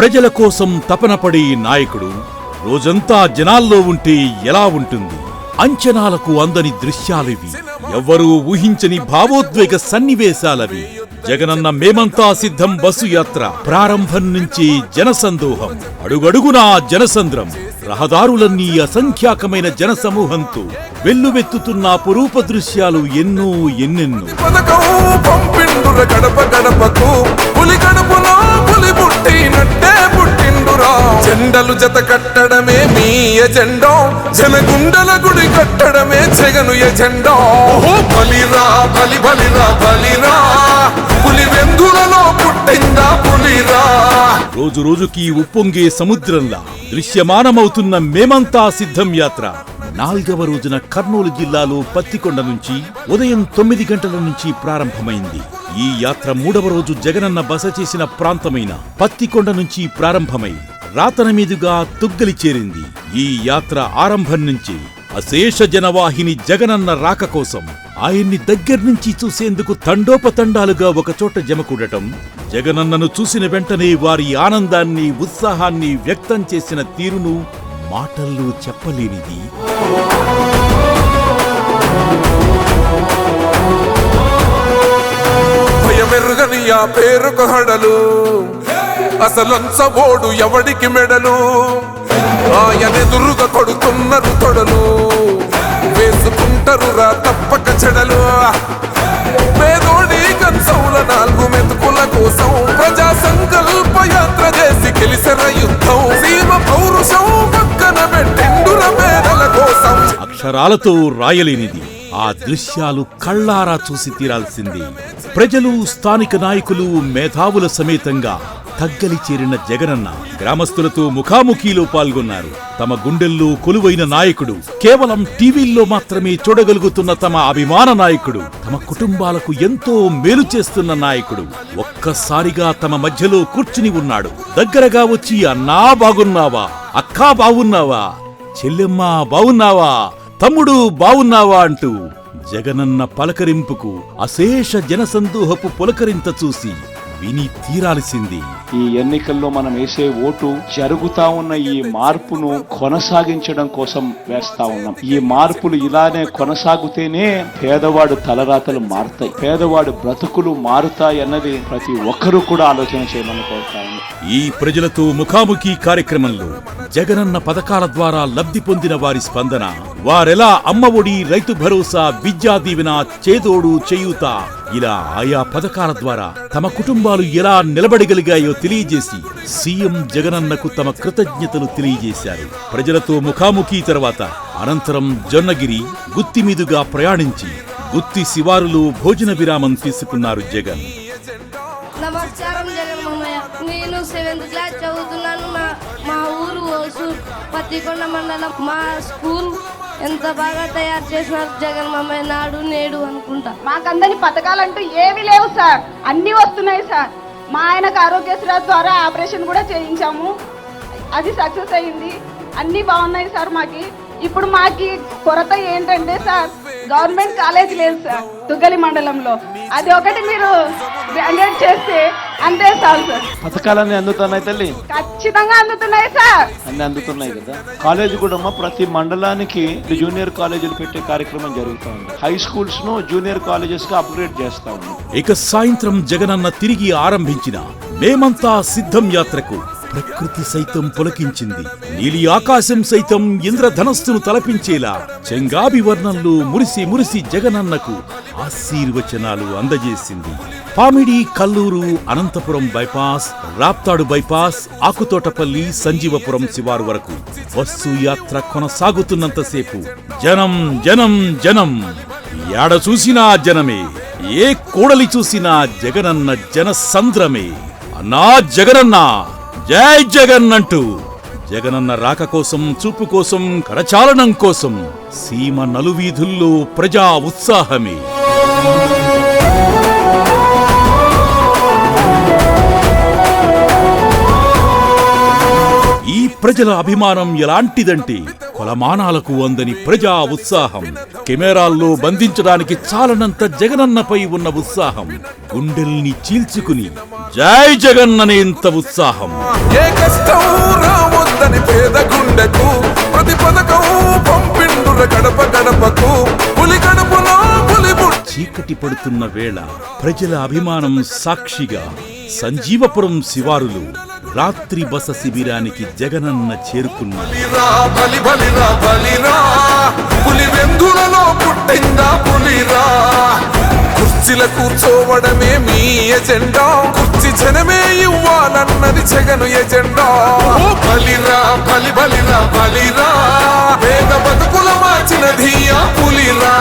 ప్రజల కోసం తపనపడి నాయకుడు రోజంతా జనాల్లో ఉంటే ఎలా ఉంటుంది? అంచనాలకు అందని దృశ్యాలివి. ఎవ్వరూ ఊహించని భావోద్వేగ సన్నివేశాలవి. జగనన్న మేమంతా సిద్ధం బస్సు యాత్ర. ప్రారంభం నుంచి జనసందోహం. అడుగడుగునా జనసంద్రం. రహదారులన్నీ అసంఖ్యాకమైన జనసమూహంతో వెల్లువెత్తుతున్న పురూప దృశ్యాలు ఎన్నో ఎన్నెన్నో. జెండలు జత కట్టడమే మీ ఎజెండో. జనగుండల గుడి కట్టడమే జగను ఎజెండో. బలిరా బలి బలిరా. బలిరా పులి వెందులలో పుట్టిందా పులిరా. రోజు రోజుకి ఉప్పొంగే సముద్రంలా దృశ్యమానమవుతున్న మేమంతా సిద్ధం యాత్ర. నాల్గవ రోజున కర్నూలు జిల్లాలో పత్తికొండ నుంచి ఉదయం తొమ్మిది గంటల నుంచి ప్రారంభమైంది. ఈ యాత్ర మూడవ రోజు జగనన్న బస చేసిన ప్రాంతమైన పత్తికొండ నుంచి ప్రారంభమై రాతన మీదుగా తుగ్గలి చేరింది. ఈ యాత్ర ఆరంభం నుంచి అశేష జనవాహిని జగనన్న రాక కోసం ఆయన్ని దగ్గర్నుంచి చూసేందుకు తండోపతండాలుగా ఒకచోట జమకూడటం జగనన్నను చూసిన వెంటనే వారి ఆనందాన్ని ఉత్సాహాన్ని వ్యక్తం చేసిన తీరును మాటల్లో చెప్పలేనిది. భయమెరుగని ఆ పేరుకు హడలు. అసలంచబోడు ఎవడికి మెడలు? ఆయనెదురుగా కొడుతున్నారు తొడలు వేసుకుంటారు రా తప్పక చెడలు. పేదోడి కంచౌల నాలుగు మెతుకుల కోసం ప్రజా సంకల్ప యాత్ర చేసి గెలిసిన యుద్ధం. సీమ పౌరుషం పక్కన పెట్టిండుర పేదల కోసం. అక్షరాలతో రాయలేనిది ఆ దృశ్యాలు కళ్ళారా చూసి తీరాల్సింది. ప్రజలు స్థానిక నాయకులు మేధావుల సమేతంగా తగ్గలి చేరిన జగనన్న గ్రామస్తులతో ముఖాముఖిలో పాల్గొన్నారు. తమ గుండెల్లో కొలువైన నాయకుడు కేవలం టీవీల్లో మాత్రమే చూడగలుగుతున్న తమ అభిమాన నాయకుడు తమ కుటుంబాలకు ఎంతో మేలు చేస్తున్న నాయకుడు ఒక్కసారిగా తమ మధ్యలో కూర్చుని ఉన్నాడు. దగ్గరగా వచ్చి అన్నా బాగున్నావా? అక్కా బాగున్నావా? చెల్లెమ్మ బావున్నావా తమ్ముడు బావున్నావా అంటూ జగనన్న పలకరింపుకు అశేష జనసందోహపు పులకరింత చూసి విని తీరాల్సింది. ఈ ఎన్నికల్లో మనం వేసే ఓటు జరుగుతా ఉన్న ఈ మార్పును కొనసాగించడం కోసం వేస్తా ఉన్నాం. ఈ మార్పులు ఇలానే కొనసాగుతేనే పేదవాడు తలరాతలు మారుతాయి. పేదవాడు బ్రతుకులు మారుతాయి అన్నది ప్రతి ఒక్కరూ కూడా ఆలోచన చేయమని కోరుతా ఉన్నాం. ఈ ప్రజలతో ముఖాముఖి కార్యక్రమంలో జగనన్న పథకాల ద్వారా లబ్ధి పొందిన వారి స్పందన వారెలా అమ్మఒడి రైతు భరోసా విద్యా దీవెన చేదోడు చేయూత. ఇలా ఆయా పథకాల ద్వారా తమ కుటుంబాలు ఎలా నిలబడగలిగాయో తెలియజేసి సీఎం జగనన్నకు తమ కృతజ్ఞతలు తెలియజేశారు. ప్రజలతో ముఖాముఖి తర్వాత అనంతరం జొన్నగిరి గుత్తి మీదుగా ప్రయాణించి గుత్తి శివారులో భోజన విరామం తీసుకున్నారు జగన్. నమస్కారం జగన్మయ్య నేను సెవెంత్ క్లాస్ చదువుతున్నాను. మా మా ఊరు పత్తికొండ మండలం. మా స్కూల్ ఎంత బాగా తయారు చేసినారు జగన్ మామయ్య నాడు నేడు అనుకుంటా. మాకందరి పథకాలంటూ ఏమీ లేవు సార్. అన్నీ వస్తున్నాయి సార్. మా ఆయనకు ఆరోగ్యశ్రీ ద్వారా ఆపరేషన్ కూడా చేయించాము. అది సక్సెస్ అయింది. అన్నీ బాగున్నాయి సార్ మాకి. ఇప్పుడు మాకి కొరత ఏంటంటే సార్ గవర్నమెంట్ కాలేజ్ లేదు సార్ తుగ్గలి మండలంలో. అది ఒకటి మీరు గ్రాడ్యుయేట్ చేసి అంతే చాలు సార్. పథకాలన్నీ అందుతున్నాయి తల్లి. ఖచ్చితంగా అందుతున్నాయి సార్. అన్ని అందుతున్నాయి కదా. కాలేజ్ కూడా ప్రతి మండలానికి జూనియర్ కాలేజీలు పెట్టే కార్యక్రమం జరుగుతూ ఉంది. హై స్కూల్స్ను జూనియర్ కాలేజెస్గా అప్గ్రేడ్ చేస్తా ఉంది. ఇక సాయంత్రం జగనన్న తిరిగి ఆరంభించిన మేమంతా సిద్ధం యాత్రకు ప్రకృతి సైతం పులకించింది. నీలి ఆకాశం సైతం ఇంద్రధనస్సును తలపించేలా చెంగాబి వర్ణంలో మురిసి మురిసి జగనన్నకు ఆశీర్వచనాలు అందజేసింది. పామిడి కల్లూరు అనంతపురం బైపాస్ రాప్తాడు బైపాస్ ఆకుతోటపల్లి సంజీవపురం శివారు వరకు బస్సు యాత్ర కొనసాగుతున్నంతసేపు. జనం జనం జనం. ఏడ చూసినా జనమే ఏ కూడలి చూసినా జగనన్న జన సంద్రమే అన్నా జగనన్న జై జగన్ అంటూ జగనన్న రాక కోసం చూపు కోసం కరచాలనం కోసం సీమ నలువీధుల్లో ప్రజా ఉత్సాహమే. ప్రజల అభిమానం ఎలాంటిదంటే కొలమానాలకు అందని ప్రజా ఉత్సాహం. కెమెరాల్లో బంధించడానికి చాలనంత జగనన్నపై ఉన్న ఉత్సాహం. గుండెల్ని చీల్చుకుని జై జగన్ అనేంత ఉత్సాహం. ఏ కష్టం రావద్దని పేద గుండెకు ప్రతి పథకం పంపిండుర గడప గడపకు పులి గడపలో పులి బుట్ట చీకటి పడుతున్న వేళ ప్రజల అభిమానం సాక్షిగా సంజీవపురం శివారులు రాత్రి బస శిబిరానికి జగనన్న చేరుకున్నాడు. బలి పులి పుట్టిందా పులిరా? కుర్చీల కూర్చోవడమే మీ ఎజెండా. కుర్చీ జనమే ఇవ్వాలన్నది జగను ఎజెండా. బలిరా బలి బలిరా. బలిరా పేద బతుకుల మార్చినది ఆ పులిరా.